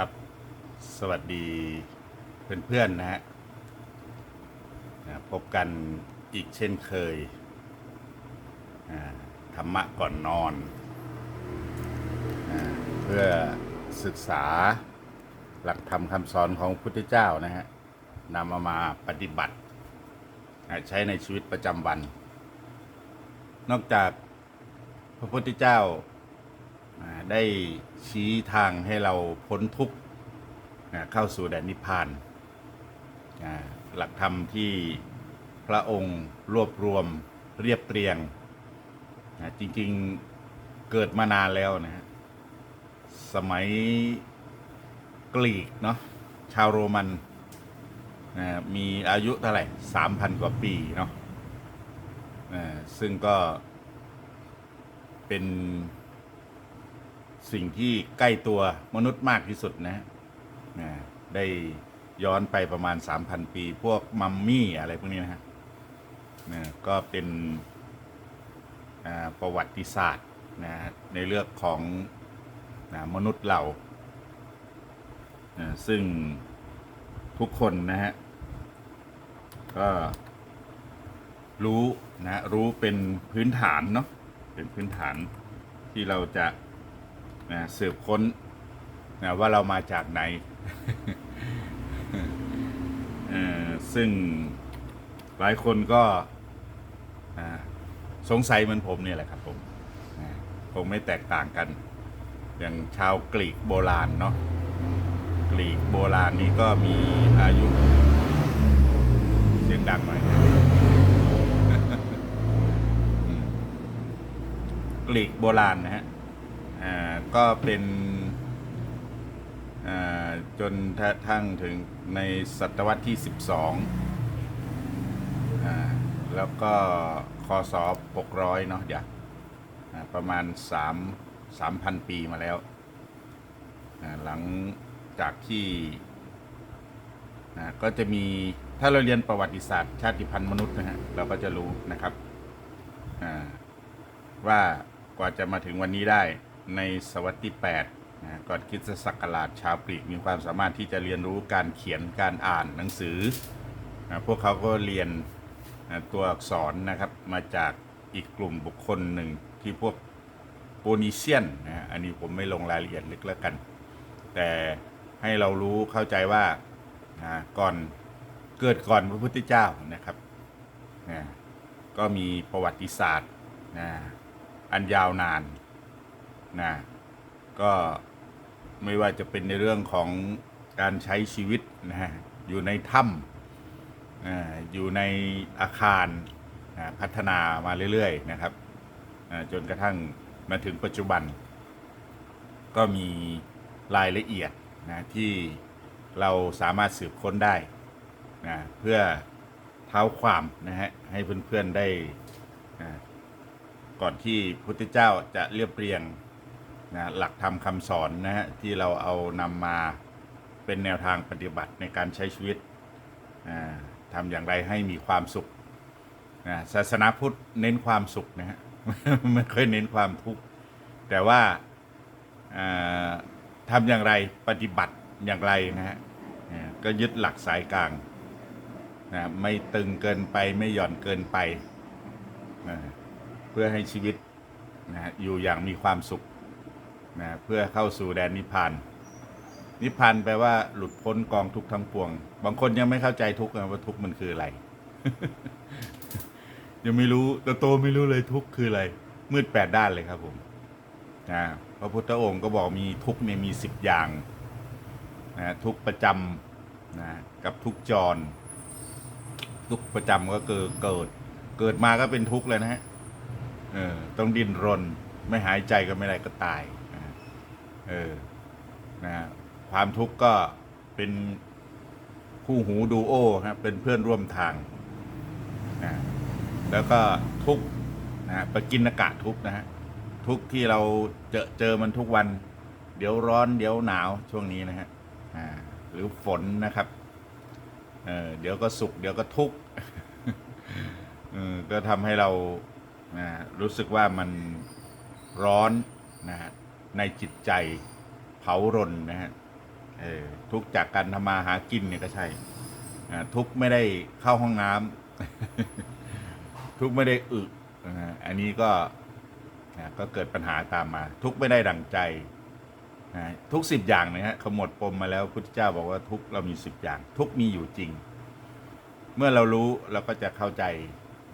ครับ สวัสดีเพื่อนๆนะฮะนะพบกันอีกเช่นเคยธรรมะก่อนนอนเพื่อศึกษาหลักธรรมคำสอนของพุทธเจ้านะฮะนำเอามาปฏิบัติใช้ในชีวิตประจำวัน นอกจากพระพุทธเจ้า ได้ชี้ทางให้เราพ้นทุกข์เข้าสู่แดนนิพพานหลักธรรมที่พระองค์รวบรวมเรียบเรียง จริงๆเกิดมานานแล้วนะฮะสมัยกรีกเนาะชาวโรมันอ่ามีอายุเท่าไหร่สามพันกว่าปีเนาะซึ่งก็เป็น สิ่งที่ใกล้ตัวมนุษย์มากที่สุดนะนะได้ย้อนไปประมาณ 3,000 ปี พวกมัมมี่อะไรพวกนี้นะฮะนะก็เป็นประวัติศาสตร์นะในเรื่องของนะมนุษย์เรานะซึ่งทุกคนนะฮะก็รู้นะรู้เป็นพื้นฐานเนาะเป็นพื้นฐานที่เราจะ นะสืบค้นนะว่าเรามาจากไหนซึ่งหลายคนก็สงสัยเหมือนผมเนี่ยแหละครับผมคงไม่แตกต่างกัน อย่างชาวกรีกโบราณเนาะกรีกโบราณนี้ก็มีอายุเสียงดังหน่อยกรีกโบราณนะฮะ อ่าก็เป็นอ่าจนกระทั่งถึงในศตวรรษที่ 12อ่าแล้วก็คศ600 เนาะเดี๋ยวอ่าประมาณ 3 3,000 ปีมาแล้ว หลังจากที่ก็จะมีถ้าเราเรียนประวัติศาสตร์ชาติพันธุ์มนุษย์นะฮะเราก็จะรู้นะครับว่ากว่าจะมาถึงวันนี้ได้ ในศวรรษที่ 8 นะก่อนคริดศักราชชาวกรีกมีความสามารถที่จะเรียนรู้การเขียนการอ่านหนังสือนะพวกเขาก็เรียนนะตัวอักษรนะครับมาจากอีกกลุ่มบุคคลหนึ่งที่พวกโปนิเซียนนะอันนี้ผมไม่ลงรายละเอียดลึกแล้วกัน แต่ให้เรารู้เข้าใจว่านะก่อนเกิดก่อนพระพุทธเจ้านะครับนะก็มีประวัติศาสตร์นะอันยาวนาน นะก็ไม่ว่าจะเป็นในเรื่องของการใช้ชีวิตนะฮะอยู่ในถ้ำอ่าอยู่ในอาคารนะพัฒนามาเรื่อยๆนะครับจนกระทั่งมาถึงปัจจุบัน ก็มีรายละเอียดนะที่เราสามารถสืบค้นได้นะเพื่อเท้าความนะฮะให้เพื่อนๆได้อ่าก่อนที่พุทธเจ้าจะเรียบเรียง นะหลักธรรมคำสอนนะฮะที่เราเอานำมาเป็นแนวทางปฏิบัติในการใช้ชีวิตทำอย่างไรให้มีความสุขนะศาสนาพุทธเน้นความสุขนะฮะไม่เคยเน้นความทุกข์แต่ว่าทำอย่างไรปฏิบัติอย่างไรนะฮะก็ยึดหลักสายกลางนะไม่ตึงเกินไปไม่หย่อนเกินไปนะเพื่อให้ชีวิตนะอยู่อย่างมีความสุข นะเพื่อเข้าสู่แดนนิพพาน นิพพานแปลว่าหลุดพ้นกองทุกทั้งปวง บางคนยังไม่เข้าใจทุกข์นะว่าทุกข์มันคืออะไร ยังไม่รู้แต่โตไม่รู้เลยทุกข์คืออะไร มืดแปดด้านเลยครับผมนะพระพุทธองค์ก็บอกมีทุกข์เนี่ยมีสิบอย่างนะทุกประจำนะกับทุกจร ทุกประจำก็คือเกิด เกิดมาก็เป็นทุกข์เลยนะฮะเออต้องดิ้นรน ไม่หายใจก็ไม่ได้ก็ตาย เออนะความทุกข์ก็เป็นคู่หูดูโอครับเป็นเพื่อนร่วมทางนะแล้วก็ทุกนะปกินอากะทุกนะฮะทุกที่เราเจอเจอมันทุกวัน เดี๋ยวร้อนเดี๋ยวหนาวช่วงนี้นะฮะอ่าหรือฝนนะครับเออเดี๋ยวก็สุขเดี๋ยวก็ทุกข์ก็ทำให้เรานะรู้สึกว่ามันร้อนนะฮะ ในจิตใจเผารนนะฮะทุกจากการทำมาหากินเนี่ยก็ใช่ทุกไม่ได้เข้าห้องน้ำทุกไม่ได้อึอันนี้ก็ก็เกิดปัญหาตามมา ทุกไม่ได้ดังใจทุกสิบอย่างนะฮะขมวดปมมาแล้วพุทธเจ้าบอกว่าทุกเรามีสิบอย่าง ทุกมีอยู่จริง เมื่อเรารู้เราก็จะเข้าใจ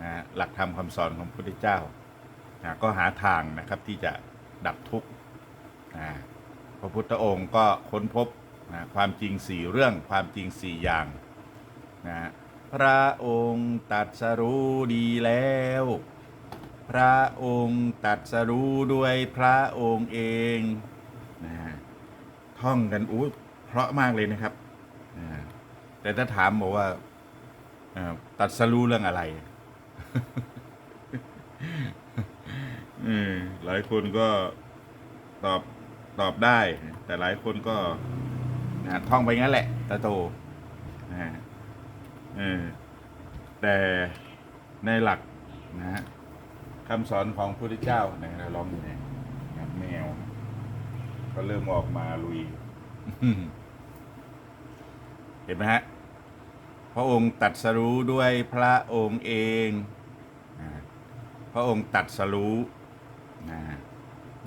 นะฮะหลักธรรมคำสอนของพระพุทธเจ้านะก็หาทางนะครับที่จะดับทุกข์ นะพระพุทธองค์ก็ค้นพบนะความจริงสี่เรื่องความจริงสี่อย่างนะพระองค์ตัดสรู้ดีแล้ว พระองค์ตัดสรู้ด้วยพระองค์เองนะท่องกันอู้เพราะมากเลยนะครับอ่าแต่ถ้าถามบอกว่าตัดสรู้เรื่องอะไรหลายคนก็ตอบ ตอบได้ แต่หลายคนก็นะท่องไปงั้นแหละตาโตนะฮะเออแต่ในหลักนะฮะคำสอนของพระพุทธเจ้านี่ยเราลองดูนี่ยนะแมว ก็เริ่มออกมาลุย เห็นไหมฮะพระองค์ตัดสรู้ด้วยพระองค์เอง พระองค์ตัดสรู้นะ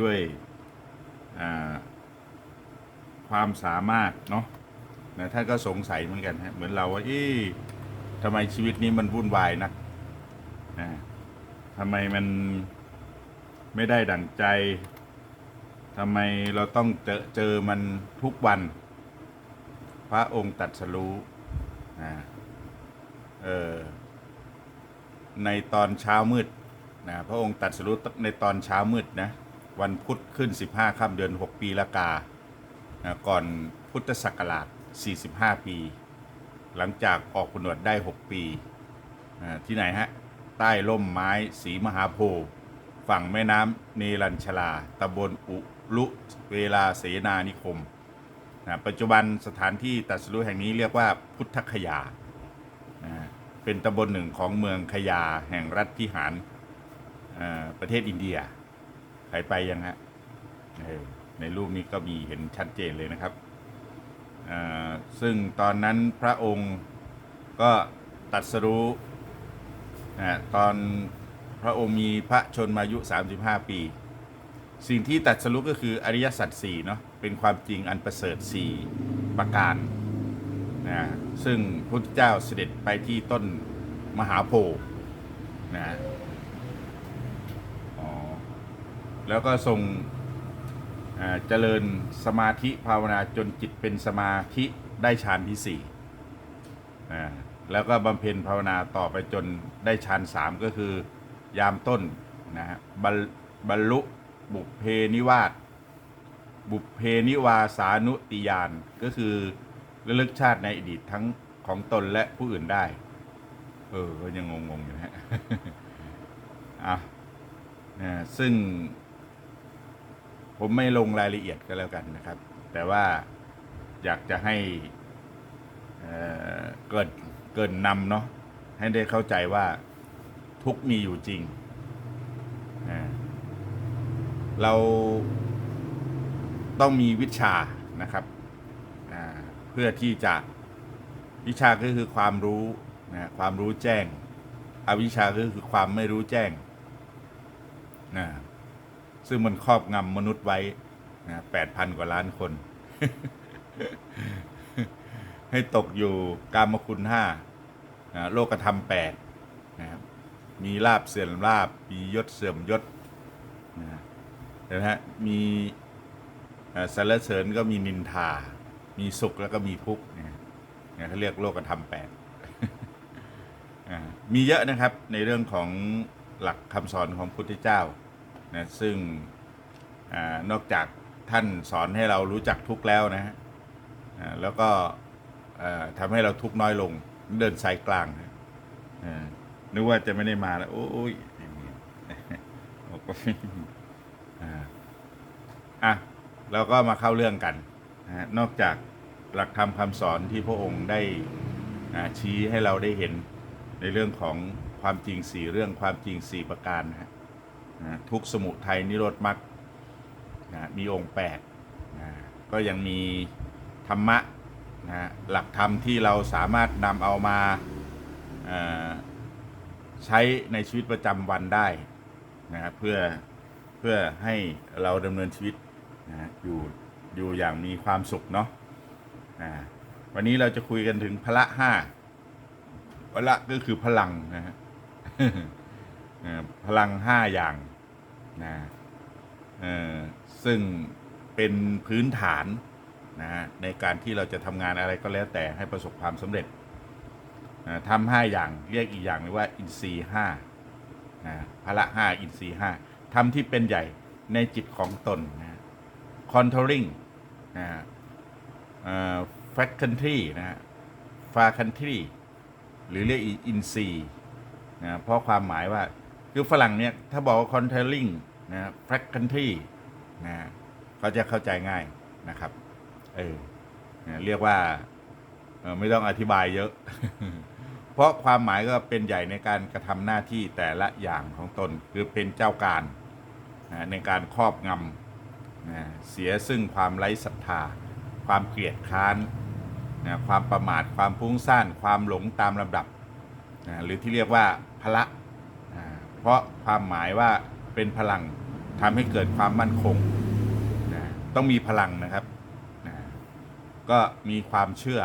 ด้วย ความสามารถเนาะนะท่านก็สงสัยเหมือนกันฮะเหมือนเราว่าอ๊ะทำไมชีวิตนี้มันวุ่นวายนักนะทำไมมันไม่ได้ดั่งใจทำไมเราต้องเจอเจอมันทุกวัน พระองค์ตัดสรู้นะเออในตอนเช้ามืดนะพระองค์ตัดสรุในตอนเช้ามืดนะ วันพุธขึ้น 15ค่ำเดือน 6 ปีละกานะก่อนพุทธศักราช 45 ปี หลังจากออกผนวดได้ 6 ปีนะที่ไหนฮะ ใต้ร่มไม้สีมหาโพธิ์ฝั่งแม่น้ำเนรัญชลาตำบลอุลุเวลาเสนานิคมนะปัจจุบันสถานที่ตัดสรู้แห่งนี้เรียกว่าพุทธคยานะเป็นตำบลหนึ่งของเมืองคยาแห่งรัฐพิหารประเทศอินเดีย ใครไปยังฮะในรูปนี้ก็มีเห็นชัดเจนเลยนะครับอ่อซึ่งตอนนั้นพระองค์ก็ตัดสรู้นะตอนพระองค์มีพระชนมายุ 35 ปี สิ่งที่ตัดสรุปก็คืออริยสัจสี่เนาะเป็นความจริงอันประเสริฐสี่ประการนะซึ่งพระพุทธเจ้าเสด็จไปที่ต้นมหาโพธิ์นะอ๋อ แล้วก็ทรงเจริญสมาธิภาวนาจนจิตเป็นสมาธิได้ฌานที่สี่แล้วก็บำเพ็ญภาวนาต่อไปจนได้ฌานสามก็คือยามต้นนะฮะบรรบรรลุบุพเพนิวาสบุพเพนิวาสานุติยานก็คือระลึกชาติในอดีตทั้งของตนและผู้อื่นได้ เออก็ยังงงๆอยู่นะฮะอะนะซึ่ง ผมไม่ลงรายละเอียดก็แล้วกันนะครับ แต่ว่าอยากจะให้เเกิดเกินนำเนาะให้ได้เข้าใจว่าทุกมีอยู่จริง เราต้องมีวิชานะครับ เพื่อที่จะวิชาก็คือความรู้นะความรู้แจ้ง อวิชาก็คือความไม่รู้แจ้งนะ ซึ่งมันครอบงำมนุษย์ไว้นะแปดพันกว่าล้านคน ให้ตกอยู่กามคุณห้านะโลกธรรมแปดนะครับมีลาบเสื่อมลาบ มียศเสื่อมยศนะนะฮะมีสรรเสริญก็มีนินทา มีสุขแล้วก็มีทุกข์เนี่ยเนี่ยเขาเรียกโลกธรรมแปดมีเยอะนะครับในเรื่องของหลักคำสอนของพุทธเจ้า นะซึ่งอนอกจากท่านสอนให้เรารู้จักทุกแล้วนะฮะแล้วก็ทำให้เราทุกน้อยลงเดินสายกลางนึกว่าจะไม่ได้มาแล้วโอ้ยอะเราก็มาเข้าเรื่องกันนอกจากหลักธรรมคำสอนที่พระองค์ได้ชี้ให้เราได้เห็นในเรื่องของความจริงสี่เรื่องความจริงสี่ประการนะฮะ นะทุกสมุทัยนิโรธมรรคนะมีองค์แปดนะก็ยังมีธรรมะนะหลักธรรมที่เราสามารถนำเอามาใช้ในชีวิตประจำวันได้นะครับเพื่อเพื่อให้เราดำเนินชีวิตนะอยู่อยู่อย่างมีความสุขเนาะวันนี้เราจะคุยกันถึงพละห้าพละก็คือพลังนะฮะพลังห้าอย่าง นะเออซึ่งเป็นพื้นฐานนะฮะในการที่เราจะทำงานอะไรก็แล้วแต่ให้ประสบความสำเร็จนะทำห้าอย่างเรียกอีกอย่างหนึงว่าอินทรีห้านะพละห้าอินทรีห้าทำที่เป็นใหญ่ในจิตของตนนะ controlling นะเออ fact country นะฮะ far country หรือเรียกอีอินซีนะเพราะความหมายว่า คือฝรั่งเนี่ยถ้าบอกว่า controlling นะ fact country นะเขาจะเข้าใจง่ายนะครับ เออนะเรียกว่าออไม่ต้องอธิบายเยอะ เพราะความหมายก็เป็นใหญ่ในการกระทำหน้าที่แต่ละอย่างของตน คือเป็นเจ้าการนะในการครอบงำนะเสียซึ่งความไร้ศรัทธา ความเกลียดค้านนะความประมาทความพุ่งซ่านความหลงตามลำดับนะหรือที่เรียกว่าพละ เพราะความหมายว่าเป็นพลังทำให้เกิดความมั่นคงนะต้องมีพลังนะครับนะก็มีความเชื่อ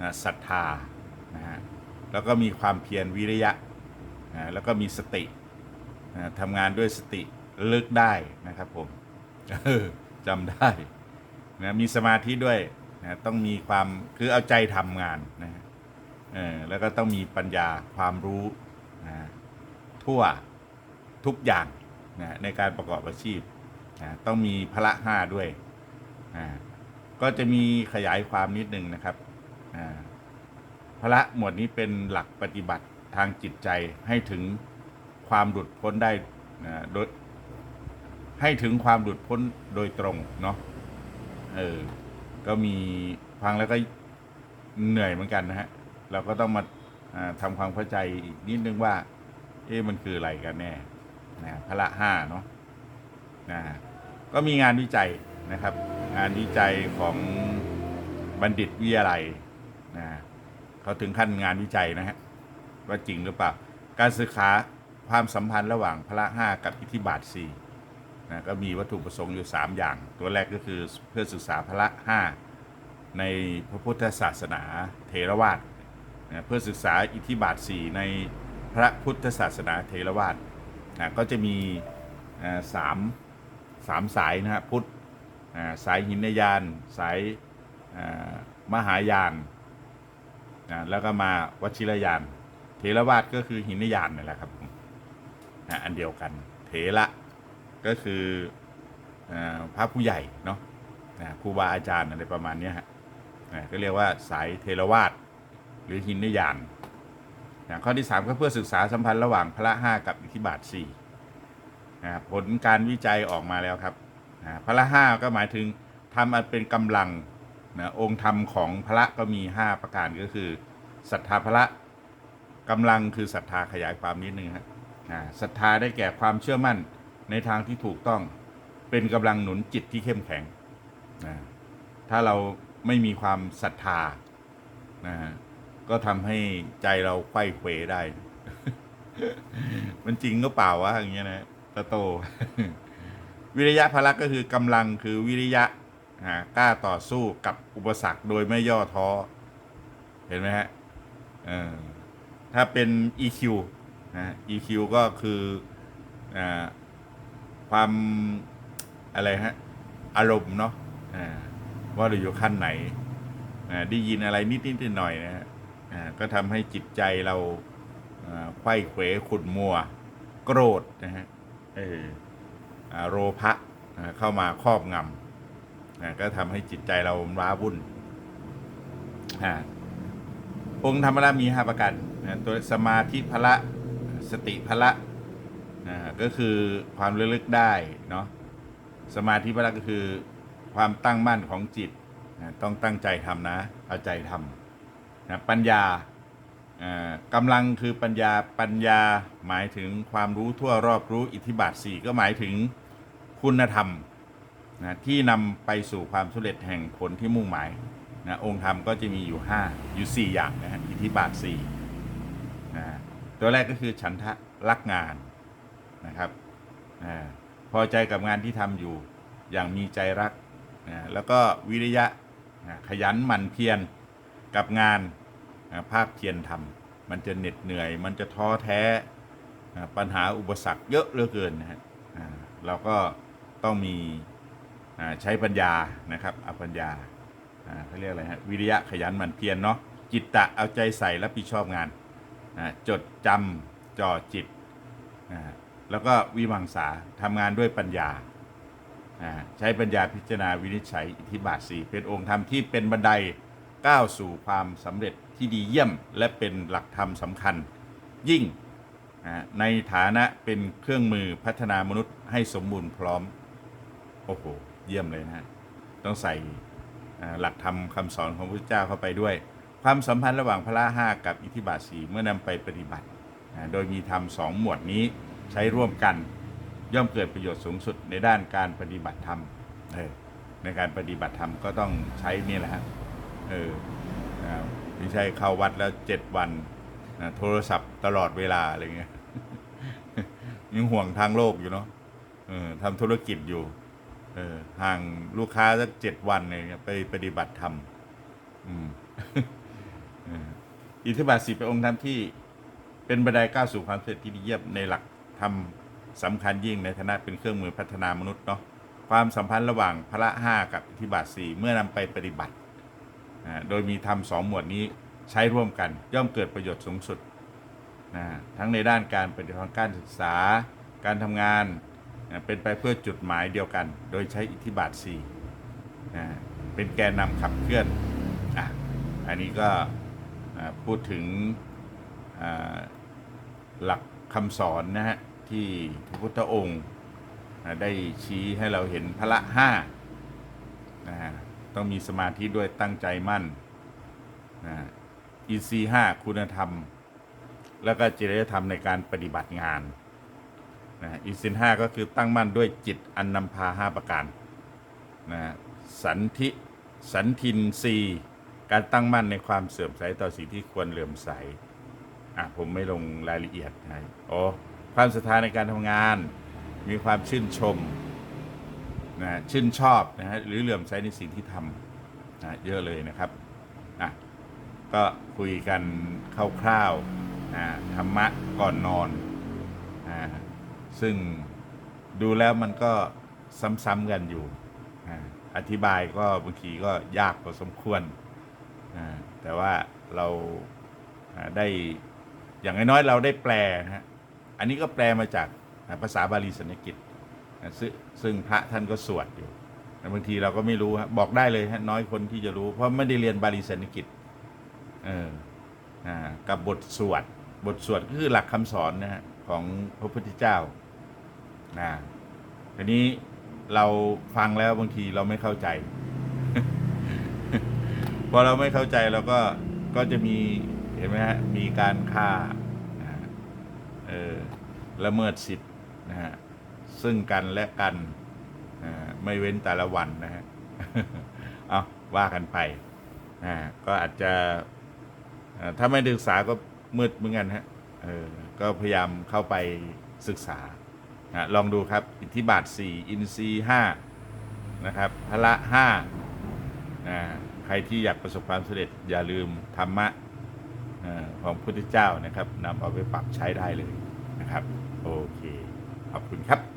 นะศรัทธานะฮะแล้วก็มีความเพียรวิริยะนะแล้วก็มีสตินะทำงานด้วยสติลึกได้นะครับผมจำได้นะมีสมาธิด้วยนะต้องมีความคือเอาใจทำงานนะเออแล้วก็ต้องมีปัญญาความรู้ ทั่วทุกอย่างนะในการประกอบอาชีพนะต้องมีพละห้าด้วยนะก็จะมีขยายความนิดนึงนะครับอ่าพละหมวดนี้เป็นหลักปฏิบัติทางจิตใจให้ถึงความหลุดพ้นได้นะโดยให้ถึงความหลุดพ้นโดยตรงเนาะเออก็มีฟังแล้วก็เหนื่อยเหมือนกันนะฮะเราก็ต้องมาอ่าทำความเข้าใจอีกนิดนึงว่า เอ๊ะมันคืออะไรกันแน่นะพละห้าเนาะนะก็มีงานวิจัยนะครับ งานวิจัยของบัณฑิตวิทยาลัยนะเขาถึงขั้นงานวิจัยนะฮะว่าจริงหรือเปล่า การศึกษาความสัมพันธ์ระหว่างพละห้ากับอิทธิบาทสี่นะก็มีวัตถุประสงค์อยู่ 3 อย่าง ตัวแรกก็คือเพื่อศึกษาพระห้าในพระพุทธศาสนาเทรวาสนะเพื่อศึกษาอิทธิบาท4ใน พระพุทธศาสนาเทรวาสนะก็จะมีสามสามสายนะฮะพุทธสายหินยาน สายมหายานนะแล้วก็มาวชิรยาน เทรวาสก็คือหินยานนี่แหละครับนะอันเดียวกัน เถระก็คืออาพระผู้ใหญ่เนาะนะครูบาอาจารย์อะไรประมาณนี้ฮะนะก็เรียกว่าสายเทรวาสหรือหินนิยาน นะข้อที่ 3 ก็เพื่อศึกษาสัมพันธ์ระหว่างพระห้ากับอิทธิบาท4นะผลการวิจัยออกมาแล้วครับนะพระห้าก็หมายถึงทำอันเป็นกำลังนะองค์ธรรมของพระก็มี 5 ประการก็คือศรัทธาพระกำลังคือศรัทธาขยายความนิดนึงฮะนะศรัทธาได้แก่ความเชื่อมั่นในทางที่ถูกต้องเป็นกำลังหนุนจิตที่เข้มแข็งนะถ้าเราไม่มีความศรัทธานะ ก็ทำให้ใจเราไขว้เขวได้ มันจริงก็เปล่าวะอย่างเงี้ยนะตะโต วิริยะพละก็คือกำลังคือวิริยะอ่ากล้าต่อสู้กับอุปสรรคโดยไม่ย่อท้อ เห็นไหมฮะถ้าเป็น EQ นะ EQ ก็คืออความอะไรฮะ อารมณ์เนาะว่าเราอยู่ขั้นไหน ได้ยินอะไรนิดนิดหน่อยนะฮะ ก็ทำให้จิตใจเราไข้เขวขุ่นมัว โกรธนะฮะเออโรภะเข้ามาครอบงำก็ทำให้จิตใจเราร้าวุ่นองค์ธรรมะมีห้าประการตัวสมาธิพละสติพละก็คือความระลึกได้เนาะสมาธิพละก็คือความตั้งมั่นของจิต ต้องตั้งใจทำนะเอาใจทำ นะปัญญากำลังคือปัญญาปัญญาหมายถึงความรู้ทั่วรอบรู้อิทธิบาทสี่ก็หมายถึงคุณธรรมนะที่นำไปสู่ความสำเร็จแห่งผลที่มุ่งหมายนะองค์ธรรมก็จะมีอยู่ 5 อยู่ 4 อย่างนะฮะอิทธิบาท4นะตัวแรกก็คือฉันทะรักงานนะครับอาพอใจกับงานที่ทำอยู่อย่างมีใจรักนะแล้วก็วิริยะนะขยันหมั่นเพียร กับงานภาคเพียรทำมันจะเหน็ดเหนื่อย มันจะท้อแท้ปัญหาอุปสรรคเยอะเหลือเกินนะฮะเราก็ต้องมีใช้ปัญญานะครับเอาปัญญาเขาเรียกอะไรฮะวิริยะขยันหมั่นเพียรเนาะจิตตะเอาใจใส่รับผิดชอบงานจดจำจ่อจิต แล้วก็วิมังสาทำงานด้วยปัญญา ใช้ปัญญาพิจารณาวินิจฉัยอิทธิบาทสีเป็นองค์ธรรมที่เป็นบันได ก้าวสู่ความสำเร็จที่ดีเยี่ยมและเป็นหลักธรรมสำคัญ ยิ่งในฐานะเป็นเครื่องมือพัฒนามนุษย์ให้สมบูรณ์พร้อม โอ้โห เยี่ยมเลยนะต้องใส่หลักธรรมคำสอนของพระเจ้าเข้าไปด้วย ความสัมพันธ์ระหว่างพระห้ากับอิทธิบาทสีเมื่อนำไปปฏิบัติ โดยมีธรรมสองหมวดนี้ใช้ร่วมกัน ย่อมเกิดประโยชน์สูงสุดในด้านการปฏิบัติธรรมในการปฏิบัติธรรมก็ต้องใช้นี่แหละฮะ เออไม่ใช่เข้าวัดแล้วเจ็ดวันนะโทรศัพท์ตลอดเวลาอะไรเงี้ยยังห่วงทางโลกอยู่เนาะเออทำธุรกิจอยู่ เออห่างลูกค้าสักเจ็ดวันเลยเนี่ยไปปฏิบัติธรรมอืมอิทธิบาทสิเป็นองค์ธรรมที่เป็นบันไดก้าวสู่ความสำเร็จที่ดีเยี่ยมในหลักธรรมสำคัญยิ่งในฐานะเป็นเครื่องมือพัฒนามนุษย์เนาะความสัมพันธ์ระหว่างพระห้ากับอิทธิบาทสี่เมื่อนำไปปฏิบัติ โดยมีธรรมสองหมวดนี้ใช้ร่วมกัน ย่อมเกิดประโยชน์สูงสุดนะทั้งในด้านการปฏิบัติการศึกษา การทำงานนะเป็นไปเพื่อจุดหมายเดียวกัน โดยใช้อิทธิบาท4นะเป็นแกนนำขับเคลื่อนอะอันนี้ก็พูดถึงหลักคำสอนนะฮะที่พระพุทธองค์ได้ชี้ให้เราเห็นพละห้านะฮะ ต้องมีสมาธิด้วยตั้งใจมั่นนะอีซีห้าคุณธรรม แล้วก็จริยธรรมในการปฏิบัติงานนะอีกสินห้าก็คือตั้งมั่นด้วยจิตอันนำพาห้าประการนะฮะสันทิสันทินรีการตั้งมั่นในความเสื่อมใสต่อสิ่งที่ควรเหลื่อมใสอะผมไม่ลงรายละเอียดนะโอ้ความศรัทธาในการทำงาน มีความชื่นชม นะชื่นชอบนะฮะหรือเหลื่อมใสในสิ่งที่ทำนะเยอะเลยนะครับอะก็คุยกันคร่าวๆนะธรรมะก่อนนอนอ่าซึ่งดูแล้วมันก็ซ้ำๆกันอยู่อ่าอธิบายก็บางทีก็ยากพอสมควรอ่าแต่ว่าเราได้อย่างน้อยๆเราได้แปลนะฮะอันนี้ก็แปลมาจากภาษาบาลีสันสกิต ซึ่งพระท่านก็สวดอยู่แต่บางทีเราก็ไม่รู้ฮะบอกได้เลยฮะน้อยคนที่จะรู้ เพราะไม่ได้เรียนบาลีสันสกิตเออกับบทสวด บทสวดก็คือหลักคำสอนนะฮะของพระพุทธเจ้านะทีนี้เราฟังแล้วบางทีเราไม่เข้าใจพอเราไม่เข้าใจเราก็ก็จะมีเห็นไหมฮะมีการฆ่านะเออละเมิดสิทธิ์นะฮะ ซึ่งกันและกันไม่เว้นแต่ละวันนะฮะเอาว่ากันไปก็อาจจะถ้าไม่ศึกษาก็มืดเหมือนกันฮะก็พยายามเข้าไปศึกษาลองดูครับ อิทธิบาท 4 อินทรีย์5นะครับพละ5ใครที่อยากประสบความสำเร็จอย่าลืมธรรมะของพุทธเจ้านะครับนำเอาไปปรับใช้ได้เลยนะครับ โอเค ขอบคุณครับ